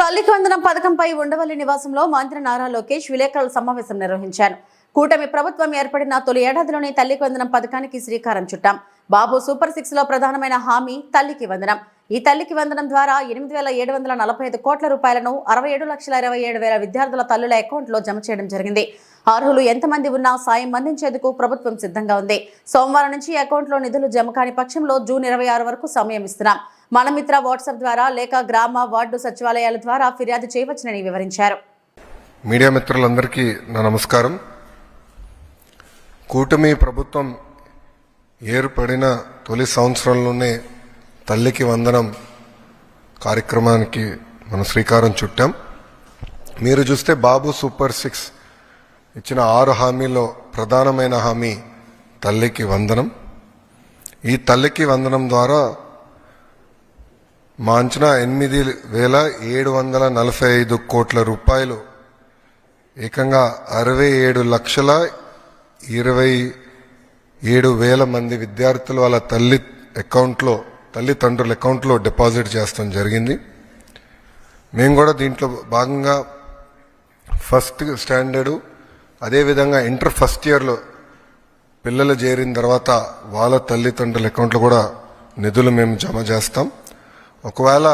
తల్లికి వందనం పథకంపై ఉండవల్లి నివాసంలో మంత్రి నారా లోకేష్ విలేకరుల సమావేశం నిర్వహించారు. కూటమి ప్రభుత్వం ఏర్పడిన తొలి ఏడాదిలోనే తల్లికి వందనం పథకానికి శ్రీకారం చుట్టాం. బాబు సూపర్ సిక్స్లో ప్రధానమైన హామీ తల్లికి వందనం. ఈ తల్లికి వందనం ద్వారా ఎనిమిది వేల ఏడు వందల నలభై ఐదు కోట్ల రూపాయలను అరవై ఏడు లక్షల ఇరవై ఏడు వేల విద్యార్థుల తల్లుల అకౌంట్లో జమ చేయడం జరిగింది. అర్హులు ఎంతమంది ఉన్నా సాయం అందించేందుకు ప్రభుత్వం సిద్ధంగా ఉంది. సోమవారం నుంచి ఈ అకౌంట్లో నిధులు జమ కాని పక్షంలో జూన్ ఇరవై ఆరు వరకు సమయం ఇస్తున్నాం. మనమిత్ర వాట్సాప్ ద్వారా లేక గ్రామ వార్డు సచివాలయాల ద్వారా ఫిర్యాదు చేయవచ్చునని వివరించారు. మీడియా మిత్రులందరికీ నా నమస్కారం. కూటమి ప్రభుత్వం ఏర్పడిన తొలి సంవత్సరంలోనే తల్లికి వందనం కార్యక్రమానికి మనం శ్రీకారం చుట్టాం. మీరు చూస్తే బాబు సూపర్ సిక్స్ ఇచ్చిన ఆరు హామీల్లో ప్రధానమైన హామీ తల్లికి వందనం. ఈ తల్లికి వందనం ద్వారా మా అంచనా ఎనిమిది వేల ఏడు వందల నలభై ఐదు కోట్ల రూపాయలు. ఏకంగా అరవై ఏడు లక్షల ఇరవై ఏడు వేల మంది విద్యార్థులు వాళ్ళ తల్లి అకౌంట్లో తల్లిదండ్రుల అకౌంట్లో డిపాజిట్ చేస్తాం జరిగింది. మేము కూడా దీంట్లో భాగంగా ఫస్ట్ స్టాండర్డు అదేవిధంగా ఇంటర్ ఫస్ట్ ఇయర్లో పిల్లలు చేరిన తర్వాత వాళ్ళ తల్లిదండ్రుల అకౌంట్లో కూడా నిధులు మేము జమ చేస్తాం. ఒకవేళ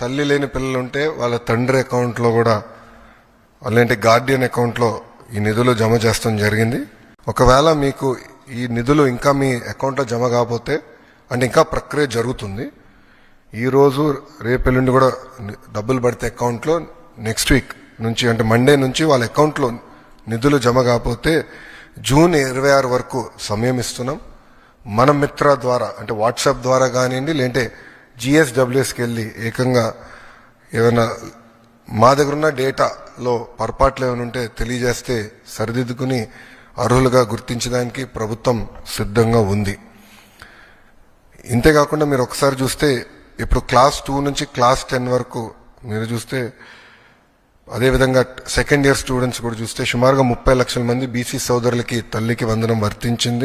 తల్లి లేని పిల్లలు ఉంటే వాళ్ళ తండ్రి అకౌంట్లో కూడా అలాంటి గార్డియన్ అకౌంట్లో ఈ నిధులు జమ చేస్తాం జరిగింది. ఒకవేళ మీకు ఈ నిధులు ఇంకా మీ అకౌంట్లో జమ కాకపోతే అంటే ఇంకా ప్రక్రియ జరుగుతుంది. ఈరోజు రేపు ఎల్లుండి కూడా డబ్బులు పడితే అకౌంట్లో నెక్స్ట్ వీక్ నుంచి అంటే మండే నుంచి వాళ్ళ అకౌంట్లో నిధులు జమ కాకపోతే జూన్ ఇరవై ఆరు వరకు సమయం ఇస్తున్నాం. మన మిత్ర ద్వారా అంటే వాట్సాప్ ద్వారా కానివ్వండి లేదంటే జిఎస్డబ్ల్యూఎస్కి వెళ్ళి ఏకంగా ఏమైనా మా దగ్గర ఉన్న డేటాలో పొరపాట్లు ఏమైనా ఉంటే తెలియజేస్తే సరిదిద్దుకుని అర్హులుగా గుర్తించడానికి ప్రభుత్వం సిద్ధంగా ఉంది. ఇంతేకాకుండా మీరు ఒకసారి చూస్తే ఇప్పుడు క్లాస్ టూ నుంచి క్లాస్ టెన్ వరకు మీరు చూస్తే అదేవిధంగా సెకండ్ ఇయర్ స్టూడెంట్స్ కూడా చూస్తే సుమారుగా ముప్పై లక్షల మంది బీసీ సోదరులకి తల్లికి వందనం వర్తించింది.